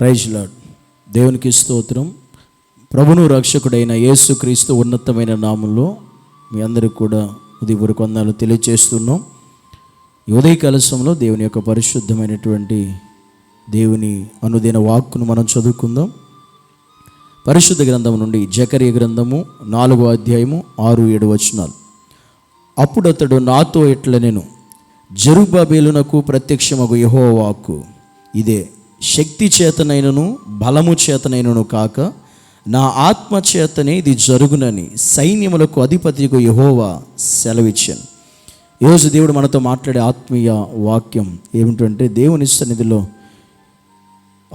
Praise lord దేవునికి స్తోత్రం. ప్రభును రక్షకుడైన యేసుక్రీస్తు ఉన్నతమైన నామంలో మీ అందరికి కూడా ఉదయపూర్వక వందనాలు తెలియజేస్తున్నాం. ఈ ఉదయ కలశంలో దేవుని యొక్క పరిశుద్ధమైనటువంటి దేవుని అనుదిన వాక్కును మనం చదువుకుందాం. పరిశుద్ధ గ్రంథం నుండి జకరియ గ్రంథము నాలుగో అధ్యాయము ఆరు ఏడు వచనాలు. అప్పుడు అతడు నాతో ఇట్ల నేను జరుబాబేలునకు ప్రత్యక్షమగు వాక్కు ఇదే శక్తి చేతనైనను బలము చేతనైనను కాక నా ఆత్మ చేతనే ఇది జరుగునని సైన్యములకు అధిపతికు యహోవా సెలవిచ్చాను. ఈరోజు దేవుడు మనతో మాట్లాడే ఆత్మీయ వాక్యం ఏమిటంటే దేవుని సన్నిధిలో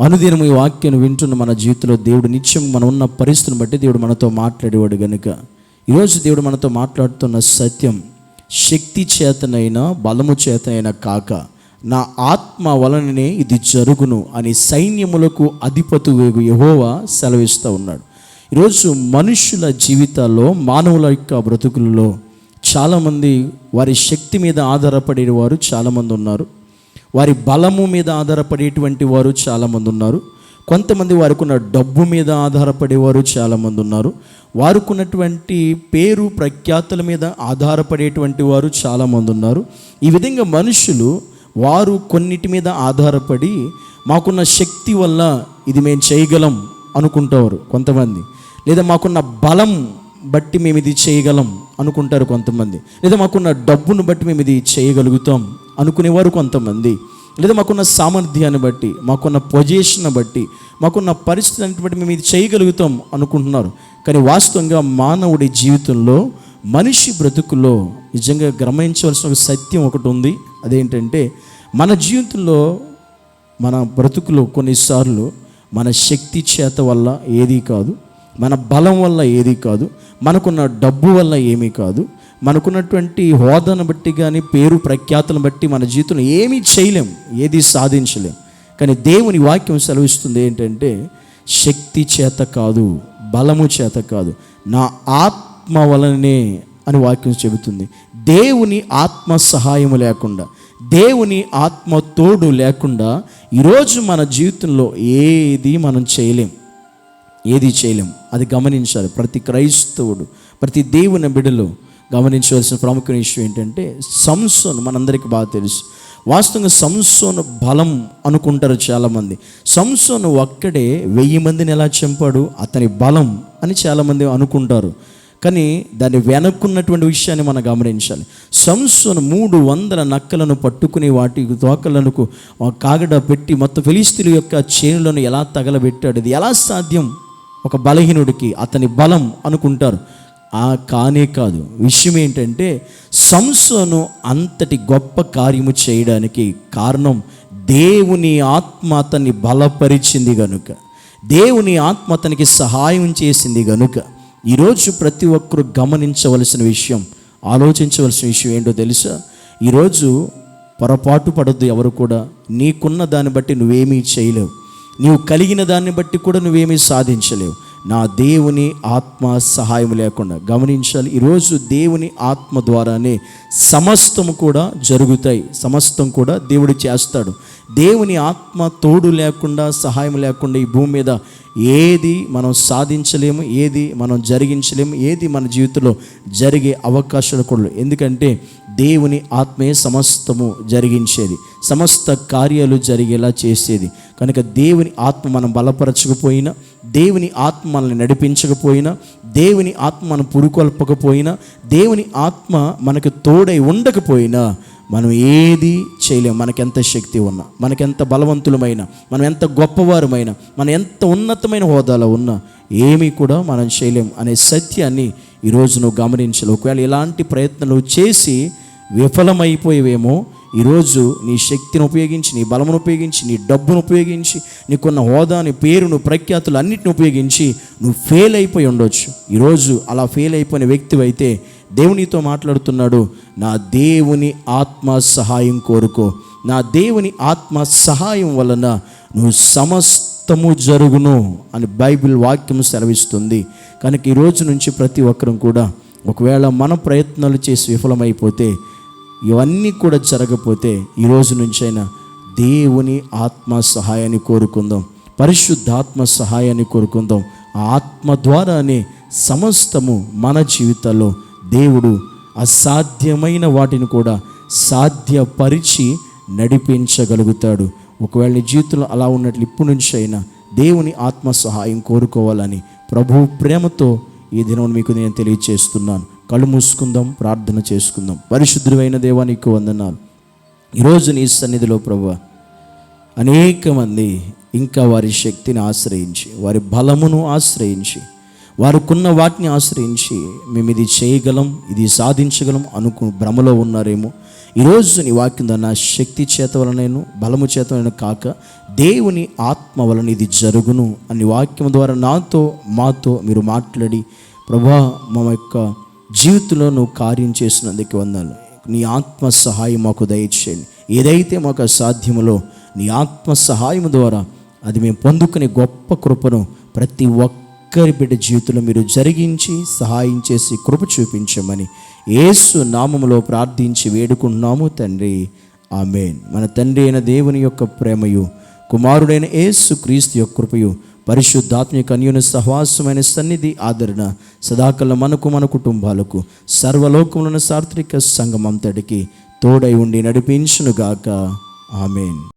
అనుదినం ఈ వాక్యం వింటున్న మన జీవితంలో దేవుడు నిత్యం మనం ఉన్న పరిస్థితిని బట్టి దేవుడు మనతో మాట్లాడేవాడు గనుక. ఈరోజు దేవుడు మనతో మాట్లాడుతున్న సత్యం శక్తి చేతనైనా బలము చేతనైనా కాక. నా ఆత్మ వలననే ఇది జరుగును అని సైన్యములకు అధిపతు యహోవా సెలవిస్తూ ఉన్నాడు. ఈరోజు మనుషుల జీవితాల్లో మానవుల యొక్క బ్రతుకులలో చాలామంది వారి శక్తి మీద ఆధారపడే వారు చాలామంది ఉన్నారు. వారి బలము మీద ఆధారపడేటువంటి వారు చాలామంది ఉన్నారు. కొంతమంది వారికున్న డబ్బు మీద ఆధారపడేవారు చాలామంది ఉన్నారు. వారుకున్నటువంటి పేరు ప్రఖ్యాతుల మీద ఆధారపడేటువంటి వారు చాలామంది ఉన్నారు. ఈ విధంగా మనుషులు వారు కొన్నిటి మీద ఆధారపడి మాకున్న శక్తి వల్ల ఇది మేము చేయగలం అనుకుంటారు కొంతమంది. లేదా మాకున్న బలం బట్టి మేము ఇది చేయగలం అనుకుంటారు కొంతమంది. లేదా మాకున్న డబ్బును బట్టి మేము ఇది చేయగలుగుతాం అనుకునేవారు కొంతమంది. లేదా మాకున్న సామర్థ్యాన్ని బట్టి మాకున్న పొజిషన్ బట్టి మాకున్న పరిస్థితిని బట్టి మేము ఇది చేయగలుగుతాం అనుకుంటున్నారు. కానీ వాస్తవంగా మానవుడి జీవితంలో మనిషి బ్రతుకులో నిజంగా గమనించవలసిన ఒక సత్యం ఒకటి ఉంది. అదేంటంటే మన జీవితంలో మన బ్రతుకులో కొన్నిసార్లు మన శక్తి చేత వల్ల ఏదీ కాదు మన బలం వల్ల ఏదీ కాదు మనకున్న డబ్బు వల్ల ఏమీ కాదు మనకున్నటువంటి హోదాను బట్టి కానీ పేరు ప్రఖ్యాతలను బట్టి మన జీవితంలో ఏమీ చేయలేం ఏది సాధించలేం. కానీ దేవుని వాక్యం సెలవిస్తుంది ఏంటంటే శక్తి చేత కాదు బలము చేత కాదు నా ఆత్మ వలనే అని వాక్యం చెబుతుంది. దేవుని ఆత్మ సహాయము లేకుండా దేవుని ఆత్మ తోడు లేకుండా ఈరోజు మన జీవితంలో ఏది మనం చేయలేం. ఏది చేయలేం. అది గమనించాలి. ప్రతి క్రైస్తవుడు ప్రతి దేవుని బిడలో గమనించవలసిన ప్రాముఖ్యమైన విషయం ఏంటంటే సంసోన్ మనందరికీ బాగా తెలుసు. వాస్తవంగా సంసోను బలం అనుకుంటారు చాలామంది. సంసోను ఒక్కడే వెయ్యి మందిని ఎలా చంపాడు? అతని బలం అని చాలామంది అనుకుంటారు. కానీ దాని వెనక్కున్నటువంటి విషయాన్ని మనం గమనించాలి. సంసోను మూడు వందల నక్కలను పట్టుకుని వాటి తోకలను కాగడ పెట్టి మొత్తం ఫిలిస్తీన్ యొక్క చేనులను ఎలా తగలబెట్టాడు. ఇది ఎలా సాధ్యం? ఒక బలహీనుడికి అతని బలం అనుకుంటారు. ఆ కానే కాదు. విషయం ఏంటంటే సంసోను అంతటి గొప్ప కార్యము చేయడానికి కారణం దేవుని ఆత్మ అతన్ని బలపరిచింది గనుక. దేవుని ఆత్మ అతనికి సహాయం చేసింది గనుక. ఈరోజు ప్రతి ఒక్కరూ గమనించవలసిన విషయం ఆలోచించవలసిన విషయం ఏంటో తెలుసా? ఈరోజు పొరపాటు పడద్దు ఎవరు కూడా. నీకున్న దాన్ని బట్టి నువ్వేమీ చేయలేవు. నీవు కలిగిన దాన్ని బట్టి కూడా నువ్వేమీ సాధించలేవు. నా దేవుని ఆత్మ సహాయం లేకుండా. గమనించాలి ఈరోజు దేవుని ఆత్మ ద్వారానే సమస్తము కూడా జరుగుతాయి. సమస్తం కూడా దేవుడు చేస్తాడు. దేవుని ఆత్మ తోడు లేకుండా సహాయం లేకుండా ఈ భూమి మీద ఏది మనం సాధించలేము ఏది మనం జరిగించలేము ఏది మన జీవితంలో జరిగే అవకాశాలు కూడా ఎందుకంటే దేవుని ఆత్మే సమస్తము జరిగించేది. సమస్త కార్యాలు జరిగేలా చేసేది. కనుక దేవుని ఆత్మ మనం బలపరచకపోయినా దేవుని ఆత్మ మనల్ని నడిపించకపోయినా దేవుని ఆత్మను పురుకొల్పకపోయినా దేవుని ఆత్మ మనకు తోడై ఉండకపోయినా మనం ఏది చేయలేం మనకెంత శక్తి ఉన్నా మనకెంత బలవంతులమైన మనం ఎంత గొప్పవారమైన మనం ఎంత ఉన్నతమైన హోదాలో ఉన్నా ఏమీ కూడా మనం చేయలేం అనే సత్యాన్ని ఈరోజు నువ్వు గమనించలేవు. ఒకవేళ ఇలాంటి ప్రయత్నాలు చేసి విఫలమైపోయేవేమో ఈరోజు నీ శక్తిని ఉపయోగించి నీ బలమును ఉపయోగించి నీ డబ్బును ఉపయోగించి నీకున్న హోదాని పేరును ప్రఖ్యాతులు అన్నిటిని ఉపయోగించి నువ్వు ఫెయిల్ అయిపోయి ఉండొచ్చు. ఈరోజు అలా ఫెయిల్ అయిపోయిన వ్యక్తి అయితే దేవునితో మాట్లాడుతున్నాడు నా దేవుని ఆత్మ సహాయం కోరుకో. నా దేవుని ఆత్మ సహాయం వలన నువ్వు సమస్తము జరుగును అని బైబిల్ వాక్యం సెలవిస్తుంది. కనుక ఈ రోజు నుంచి ప్రతి ఒక్కరం కూడా ఒకవేళ మన ప్రయత్నాలు చేసి విఫలమైపోతే ఇవన్నీ కూడా జరగకపోతే ఈ రోజు నుంచైనా దేవుని ఆత్మ సహాయాన్ని కోరుకుందాం. పరిశుద్ధాత్మ సహాయాన్ని కోరుకుందాం. ఆ ఆత్మ ద్వారానే సమస్తము మన జీవితాల్లో దేవుడు అసాధ్యమైన వాటిని కూడా సాధ్యపరిచి నడిపించగలుగుతాడు. ఒకవేళ నీ జీవితంలో అలా ఉన్నట్లు ఇప్పటి నుంచి అయినా దేవుని ఆత్మ సహాయం కోరుకోవాలని ప్రభు ప్రేమతో ఈ దినం మీకు నేను తెలియచేస్తున్నాను. కళ్ళు మూసుకుందాం ప్రార్థన చేసుకుందాం. పరిశుద్ధుడైన దేవానికి వందనాలు. ఈరోజు నీ సన్నిధిలో ప్రభు అనేక మంది ఇంకా వారి శక్తిని ఆశ్రయించి వారి బలమును ఆశ్రయించి వారికున్న వాటిని ఆశ్రయించి మేము ఇది చేయగలం ఇది సాధించగలం అనుకు భ్రమలో ఉన్నారేమో. ఈరోజు నీ వాక్యం నా శక్తి చేత వలనను బలము చేత వలన కాక దేవుని ఆత్మ వలన ఇది జరుగును అని వాక్యం ద్వారా నాతో మాతో మీరు మాట్లాడి ప్రభా మా యొక్క జీవితంలో నువ్వు కార్యం చేసినందుకు వందాలు నీ ఆత్మ సహాయం మాకు దయచేయండి. ఏదైతే మాకు అసాధ్యములో నీ ఆత్మ సహాయం ద్వారా అది మేము పొందుకునే గొప్ప కృపను ప్రతి ఒక్కరి బిడ్డ జీవితంలో మీరు జరిగించి సహాయం చేసి కృప చూపించమని ఏసు నామములో ప్రార్థించి వేడుకుంటున్నాము తండ్రి. ఆమెన్. మన తండ్రి అయిన దేవుని యొక్క ప్రేమయు కుమారుడైన ఏసు క్రీస్తు యొక్క కృపయు పరిశుద్ధాత్మిక అన్యుని సహవాసమైన సన్నిధి ఆదరణ సదాకల మనకు మన కుటుంబాలకు సర్వలోకములను సార్వత్రిక సంఘం అంతటికి తోడై ఉండి నడిపించునుగాక. ఆమెన్.